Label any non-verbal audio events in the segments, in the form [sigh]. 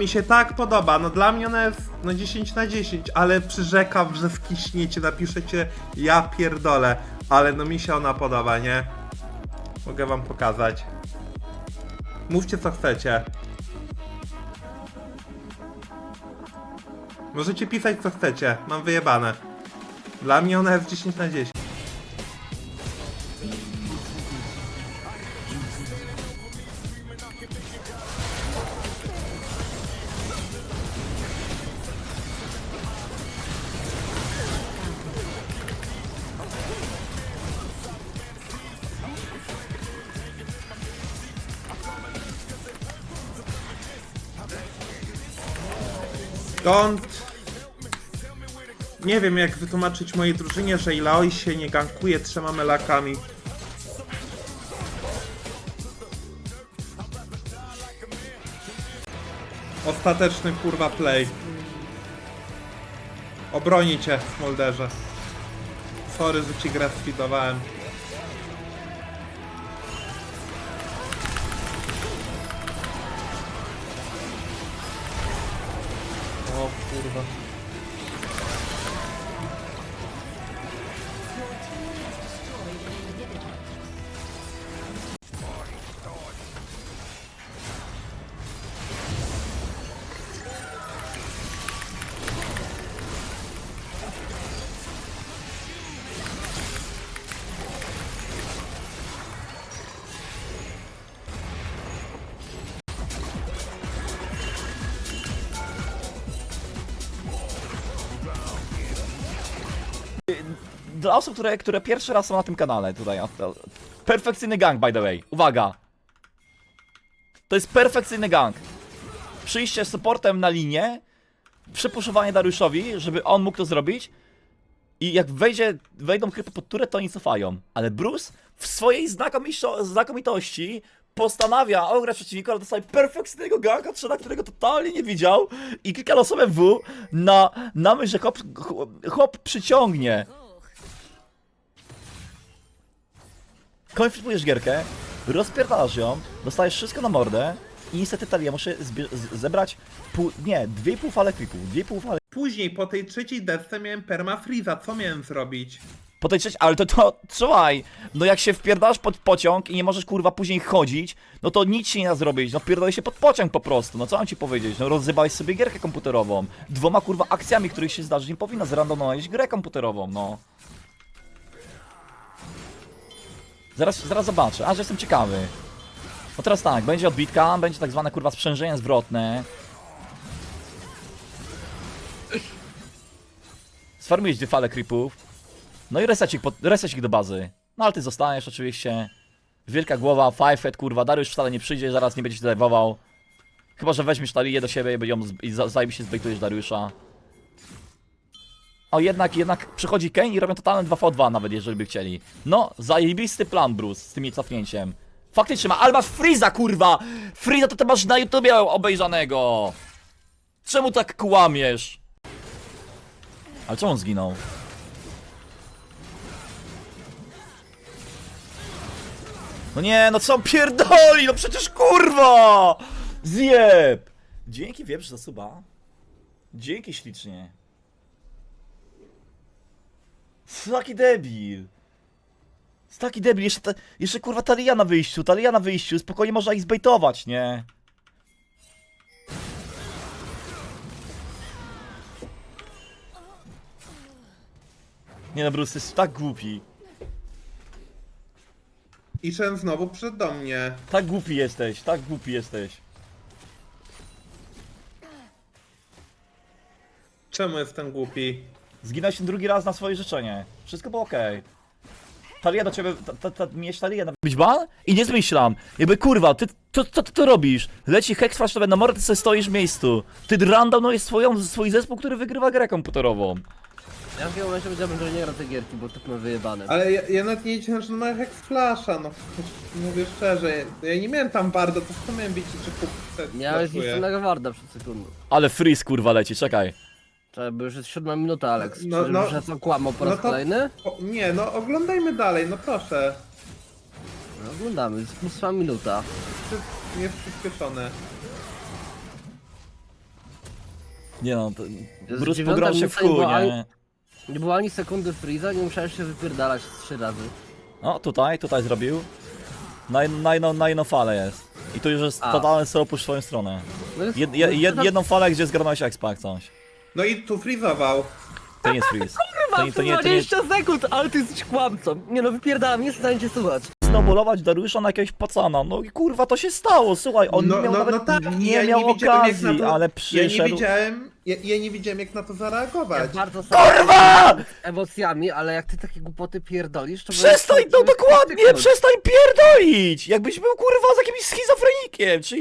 mi się tak podoba, no dla mnie ona jest no 10 na 10, ale przyrzekam, że skiśniecie, napiszecie ja pierdolę, ale no mi się ona podoba, nie? Mogę wam pokazać. Mówcie co chcecie. Możecie pisać co chcecie, mam wyjebane. Dla mnie ona jest 10 na 10. Stąd nie wiem jak wytłumaczyć mojej drużynie, że Ilaoi się nie gankuje trzema melakami. Ostateczny kurwa play. Obroni cię, Smolderze. Sorry, że ci grę sfidowałem. O kurwa. Dla osób, które, które pierwszy raz są na tym kanale tutaj. Perfekcyjny gang, by the way. Uwaga. To jest perfekcyjny gang. Przyjście z supportem na linię, przepuszowanie Dariuszowi, żeby on mógł to zrobić i jak wejdzie, wejdą krypy pod turę, to oni cofają. Ale Bruce w swojej znakomitości postanawia ograć przeciwnika, ale dostaje perfekcyjnego ganka, trzeba, którego totalnie nie widział i klika losowym W na, na myśl, że chłop, chłop przyciągnie konfliktujesz gierkę, rozpierdalasz ją, dostajesz wszystko na mordę i niestety Talia muszę zbie- z- zebrać pół, nie, dwie i pół fale creepów, dwie i pół fale Później po tej trzeciej desce miałem perma freeza, co miałem zrobić? po tej trzeciej, ale to, to, słuchaj, no jak się wpierdalasz pod pociąg i nie możesz kurwa później chodzić, no to nic się nie da zrobić, no wpierdolaj się pod pociąg po prostu, no co mam ci powiedzieć, no rozrywałeś sobie gierkę komputerową, dwoma kurwa akcjami, których się zdarzy, nie powinno zrandomować grę komputerową, no. Zaraz, zaraz zobaczę, aż jestem ciekawy. No teraz tak, będzie odbitka, będzie tak zwane kurwa sprzężenie zwrotne. Sfarmujesz dwie fale creepów. No i resecik, pod, resecik do bazy. No ale ty zostajesz oczywiście. Wielka głowa, five head, kurwa, Dariusz wcale nie przyjdzie, zaraz nie będzie się. Chyba, że weźmiesz Talię do siebie i ją i za- zajebiście zbejtujesz Dariusza. O, jednak, jednak przychodzi Kane i robią totalne 2v2 nawet, jeżeli by chcieli. No, zajebisty plan, Bruce, z tym jej cofnięciem. Faktycznie ma, masz Freeza, kurwa! Freeza to ty masz na YouTubie obejrzanego! Czemu tak kłamiesz? Ale czemu on zginął? No nie, no co on pierdoli, no przecież kurwa! Zjeb! Dzięki wieprz za suba. Dzięki ślicznie. Taki debil. Taki debil, jeszcze, ta, jeszcze kurwa Talia na wyjściu, Talia na wyjściu, spokojnie można ich zbejtować, nie? Nie no, Bruce jest tak głupi. I Shen znowu przyszedł do mnie. Tak głupi jesteś, tak głupi jesteś. Czemu jestem głupi? Zginąłeś ten drugi raz na swoje życzenie. Wszystko było okej. Talia do ciebie, ta, ta, ta, mieć na... Być ban? I nie zmyślam. Jakby kurwa, ty, to, to, to, to robisz. Leci heks flashowy na mordę, ty sobie stoisz w miejscu. Ty randomujesz swoją, swój zespół, który wygrywa grę komputerową. Ja w momencie powiedziałbym, że nie gra tej gierki, bo tak ma wyjebane. Ale ja, ja nawet nie wiedziałem, że on ma Hex Flasha, no mówię szczerze, ja nie miałem tam bardzo, to co miałem wiedzieć, czy kup Miałeś zniszczonego warda przed sekundą. Ale freeze kurwa leci, czekaj. Czekaj, bo już jest siódma minuta, Alex. No, No, no. no, co kłamał po No raz to- kolejny? O, nie, no oglądajmy dalej, no proszę. No, oglądamy, jest ósma minuta. Wszystko jest przyspieszone. Nie no, to... Jest dziewiąta pograł się w minuta i chuj, była- nie? Nie było ani sekundy freeza, nie musiałeś się wypierdalać trzy razy. No, tutaj, tutaj zrobił. Na, na, jedną, na jedną falę jest. I tu już jest A. totalny solo w swoją stronę. No jest, Jed, jed, jed, no, jedną falę, gdzie zgarnąłeś expa jak coś. No i tu frizował. To nie jest freeze. [laughs] To Kurwa, nie, to nie, to nie, 20 sekund, ale ty jesteś kłamcą. Nie no, wypierdalam, nie jestem w stanie cię słuchać. snowballować Dariusza na jakiegoś pacana. No i kurwa, to się stało, słuchaj, on no, nie miał no, nawet, no tak, nie ja miał nie widziałem, jak okazji, to, ale Ja nie przyszedł. widziałem, ja, ja nie widziałem jak na to Ja zareagować. bardzo Kurwa! z emocjami, ale jak ty takie głupoty pierdolisz, to... Przestań, no dokładnie, przestań pierdolić! Jakbyś był kurwa z jakimś schizofrenikiem, czy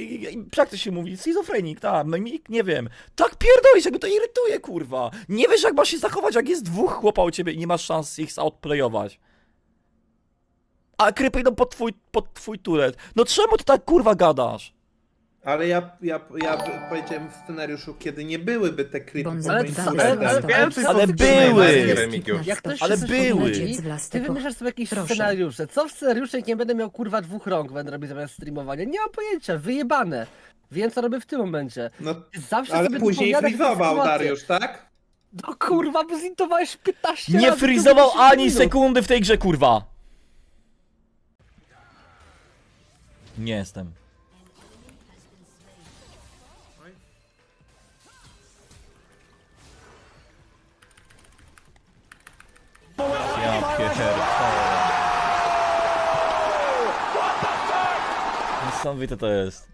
jak to się mówi, schizofrenik, tak, mimik, nie wiem. Tak pierdolisz, jakby to irytuje, kurwa. Nie wiesz jak masz się zachować, jak jest dwóch chłopa u ciebie i nie masz szans ich outplayować. A krypy idą pod twój, pod twój turet. No czemu ty tak kurwa gadasz? Ale ja, ja, ja powiedziałem w scenariuszu, kiedy nie byłyby te klipy Ale ale- ale- ale- były! Jak ktoś Ale były. Ty wymyślasz sobie jakieś Proszę. scenariusze. Co w scenariuszu, jak nie będę miał kurwa dwóch rąk, będę robić zamiast streamowania? Nie mam pojęcia, wyjebane. Wiem co robię w tym momencie. No, Zawsze ale sobie później frizował. Dariusz, tak? No kurwa, bo zintowałeś 15 Nie frizował 10 ani minut. sekundy w tej grze, kurwa. Nie jestem. Pierdolę. Niesamowite to jest.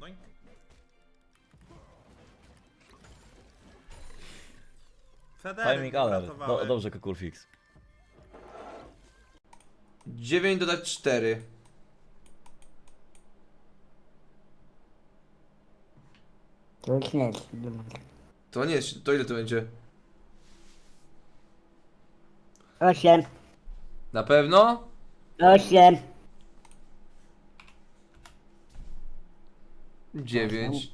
No i... Federer Timing alert. uratowałem. Do, dobrze, Kukulfix. 9 dodać 4. To jest. To nie jest, to ile to będzie? Osiem, Na pewno? osiem, 9.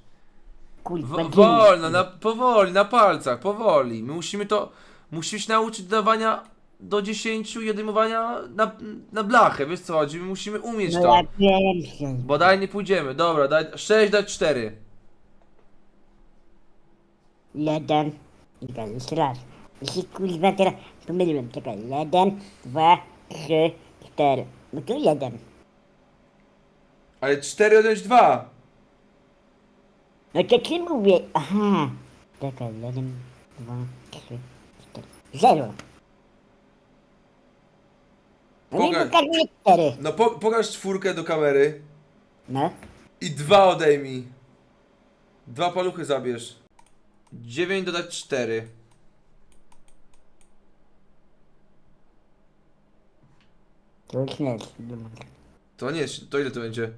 kurwa, W, dziewięć. wolno, na, powoli, na palcach, powoli. My musimy to, musimy się nauczyć dawania do 10 i odejmowania na, na blachę, wiesz co chodzi? My musimy umieć No to. ja wiem, że... Bo daj nie pójdziemy, dobra, daj 6 dać 4. Jeden, czekaj, jeszcze raz. Jeśli kurwa teraz pomyliłem, czekaj. Jeden, dwa, trzy, cztery. No to jeden. Ale 4 odjąć 2. No to ci mówię, aha. Czekaj, jeden, dwa, trzy, cztery. Zero. No i Pokaż. pokazuję cztery. No po, pokaż czwórkę do kamery No. i 2 odejmij. Dwa paluchy zabierz. 9 dodać 4. To jest. To nie jest, to ile to będzie?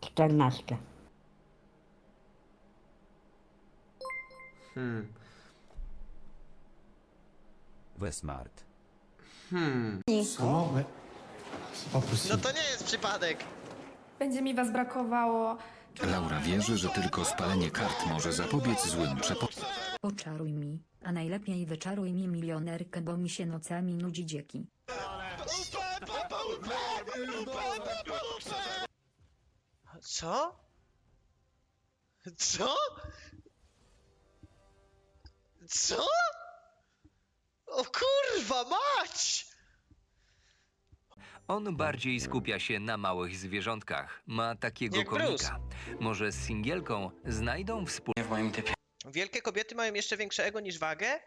Czternastka. Hmm. Wesmart. Hmm. No to nie jest przypadek. Będzie mi was brakowało. Laura wierzy, że tylko spalenie kart może zapobiec złym przepocom. Oczaruj mi, a najlepiej wyczaruj mi milionerkę, bo mi się nocami nudzi dzieki. Co? Co? Co? O kurwa mać! On bardziej skupia się na małych zwierzątkach. Ma takiego Jak Bruce. komika. Może z singielką znajdą wspólne. Wielkie kobiety mają jeszcze większe ego niż wagę?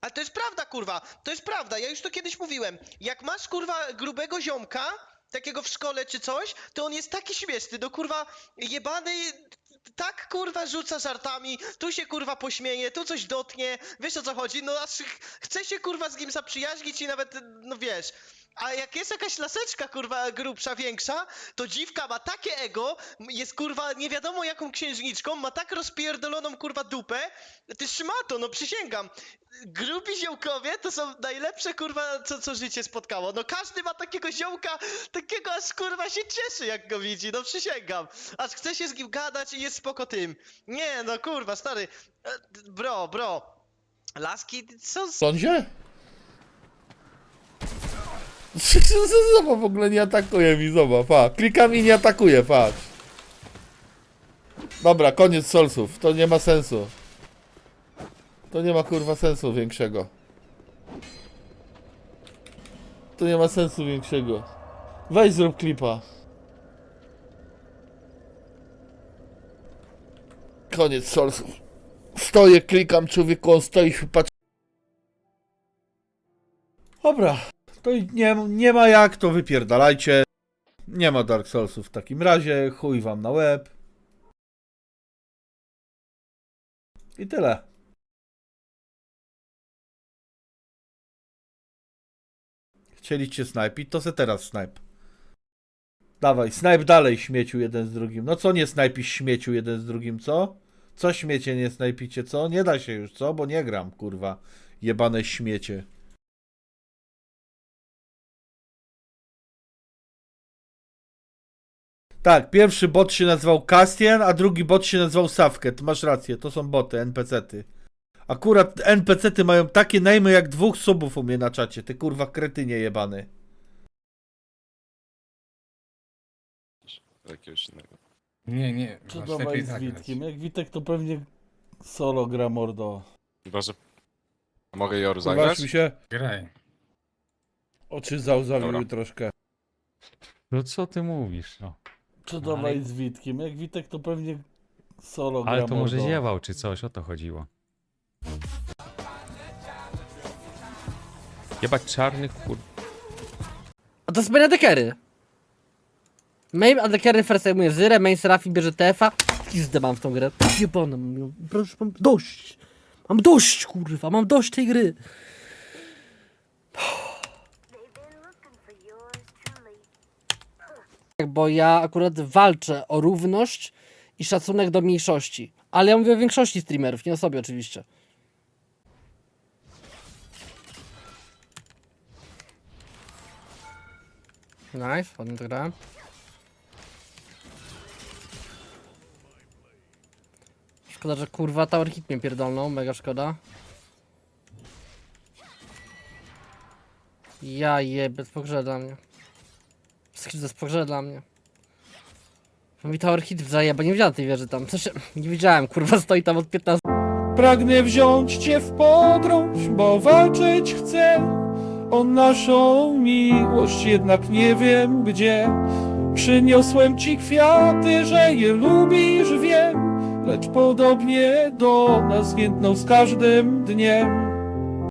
Ale to jest prawda, kurwa! To jest prawda, ja już to kiedyś mówiłem. Jak masz, kurwa, grubego ziomka, takiego w szkole czy coś, to on jest taki śmieszny, no kurwa, jebany, tak kurwa rzuca żartami, tu się kurwa pośmieje, tu coś dotknie, wiesz o co chodzi, no aż ch- chce się kurwa z nim zaprzyjaźnić i nawet, no wiesz, A jak jest jakaś laseczka, kurwa, grubsza, większa, to dziwka ma takie ego, jest, kurwa, nie wiadomo jaką księżniczką, ma tak rozpierdoloną, kurwa, dupę, ty szmato, no przysięgam. Grubi ziołkowie to są najlepsze, kurwa, co, co życie spotkało. No każdy ma takiego ziołka, takiego aż, kurwa, się cieszy, jak go widzi, no przysięgam. Aż chce się z nim gadać i jest spoko tym. Nie, no kurwa, stary, e, bro, bro. Laski, co... z- Sądzie? [laughs] Zobacz, w ogóle nie atakuje mi, zobacz, pa. Klikam i nie atakuje, patrz. Dobra, koniec solsów, to nie ma sensu. To nie ma kurwa sensu większego. To nie ma sensu większego. Weź zrób klipa. Koniec solsów. Stoję, klikam, człowieku, on stoi, patrzy. Dobra, to nie, nie ma jak, to wypierdalajcie. Nie ma Dark Soulsów w takim razie, chuj wam na łeb. I tyle. Chcieliście snajpić, to se teraz snajp. Dawaj, snajp dalej śmieciu jeden z drugim. No co nie snajpisz śmieciu jeden z drugim, co? Co śmiecie nie snajpicie, co? Nie da się już, co? Bo nie gram, kurwa. Jebane śmiecie. Tak, pierwszy bot się nazywał Castian, a drugi bot się nazywał Safket. Masz rację, to są boty, NPC-ty. Akurat NPC-ty mają takie najmy jak dwóch subów u mnie na czacie, ty kurwa kretynie jebany. Jakiegoś innego. Nie, nie. Czy masz dawaj z zagrać. Witkiem? Jak Witek to pewnie solo gra mordo. Chyba, że... Mogę Joru zagrać? mi się Graj. oczy załzawiły Dobra. troszkę. No co ty mówisz, no. Czy dawaj z Witkiem? Jak Witek to pewnie solo gra Ale to może mordo. ziewał czy coś, o to chodziło. Jebać czarnych kur... A to jest main adekery. Main adekery first zajmuje Zyrę, main Serafi bierze TF-a. Pizdę mam w tą grę. Jebana mam. Proszę, mam dość. Mam dość, kurwa, mam dość tej gry. Tak, Bo ja akurat walczę o równość i szacunek do mniejszości. Ale ja mówię o większości streamerów, nie o sobie oczywiście. Nice, ładnie to grałem. Szkoda, że kurwa Tower Hit mnie pierdolną, mega szkoda. Ja jebę, spogrze dla mnie. Skrzydze spogrze dla mnie. Mi Tower Hit zajeba, nie widziałem tej wieży tam. W sensie, [laughs] nie widziałem, kurwa stoi tam od 15 Pragnę wziąć cię w podróż, bo walczyć chcę o naszą miłość, jednak nie wiem gdzie. Przyniosłem ci kwiaty, że je lubisz, wiem, lecz podobnie do nas więdną z każdym dniem.